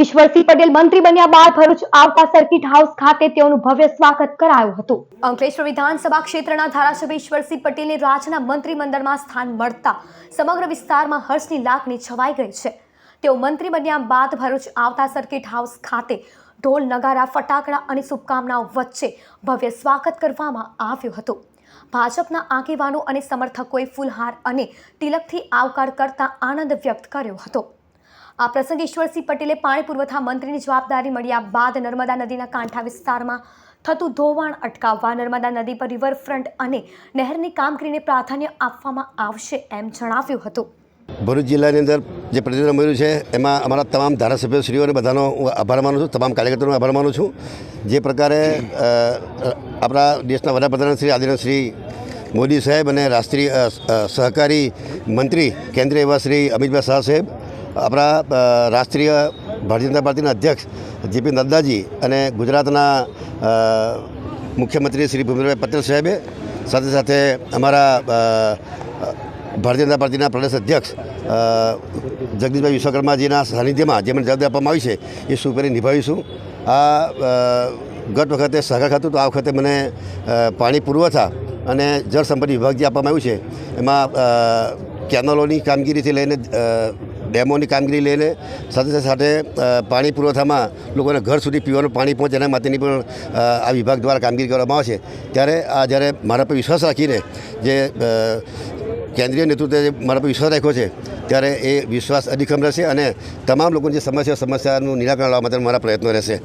ઈશ્વરસિંહ પટેલ મંત્રી બન્યા બાદ ભરૂચ આવતા સર્કિટ હાઉસ ખાતે તેઓનું ભવ્ય સ્વાગત કરાયું હતું. અંકલેશ્વર વિધાનસભા ક્ષેત્રના ધારાસભ્ય ઈશ્વરસિંહ પટેલને રાજ્યના મંત્રીમંડળમાં સ્થાન મળતા સમગ્ર વિસ્તારમાં હર્ષની લાગણી છવાઈ ગઈ છે. તેઓ મંત્રી બન્યા બાદ ભરૂચ આવતા સર્કિટ હાઉસ ખાતે ઢોલ, નગારા, ફટાકડા અને શુભકામનાઓ વચ્ચે ભવ્ય સ્વાગત કરવામાં આવ્યું હતું. ભાજપના આગેવાનો અને સમર્થકોએ ફૂલહાર અને તિલકથી આવકાર કરતા આનંદ વ્યક્ત કર્યો હતો. આ પ્રસંગે ઈશ્વરસિંહ પટેલે પાણી પુરવઠા મંત્રીની જવાબદારી મળ્યા બાદ નર્મદા નદીના કાંઠા વિસ્તારમાં થતું ધોવાણ અટકાવવા નર્મદા નદી પર રિવરફ્રન્ટ અને નહેરની કામગીરીને પ્રાધાન્ય આપવામાં આવશે એમ જણાવ્યું હતું. ભરૂચ જિલ્લાની અંદર જે પ્રતિનિધિત્વ મળ્યું છે, એમાં અમારા તમામ ધારાસભ્યશ્રીઓને બધાનો હું આભાર માનું છું, તમામ કાર્યકર્તાઓનો આભાર માનું છું. જે પ્રકારે આપણા દેશના વડાપ્રધાન શ્રી આદિનાથ શ્રી મોદી સાહેબ અને રાષ્ટ્રીય સહકારી મંત્રી કેન્દ્રીય એવા શ્રી અમિતભાઈ શાહ સાહેબ આપણા રાષ્ટ્રીય ભારતીય જનતા પાર્ટીના અધ્યક્ષ જેપી નડ્ડાજી અને ગુજરાતના મુખ્યમંત્રી શ્રી ભૂપેન્દ્રભાઈ પટેલ સાહેબે, સાથે સાથે અમારા ભારતીય જનતા પાર્ટીના પ્રદેશ અધ્યક્ષ જગદીશભાઈ વિશ્વકર્માજીના સાનિધ્યમાં જે મને જવાબદારી આપવામાં આવી છે, એ સુપેરી નિભાવીશું. આ ગત વખતે સહકાર ખાતું તો આ વખતે મને પાણી પુરવઠા અને જળ સંપત્તિ વિભાગ જે આપવામાં આવ્યું છે, એમાં કેનલોની કામગીરીથી લઈને ડેમોની કામગીરી લઈને સાથે સાથે પાણી પુરવઠામાં લોકોને ઘર સુધી પીવાનું પાણી પહોંચે એના માટેની પણ આ વિભાગ દ્વારા કામગીરી કરવામાં આવશે. ત્યારે આ જ્યારે મારા પર વિશ્વાસ રાખીને જે કેન્દ્રીય નેતૃત્વે મારા પર વિશ્વાસ રાખ્યો છે, ત્યારે એ વિશ્વાસ અધિકમ રહેશે અને તમામ લોકોની જે સમસ્યા, સમસ્યાનું નિરાકરણ લાવવા માટે મારા પ્રયત્નો રહેશે.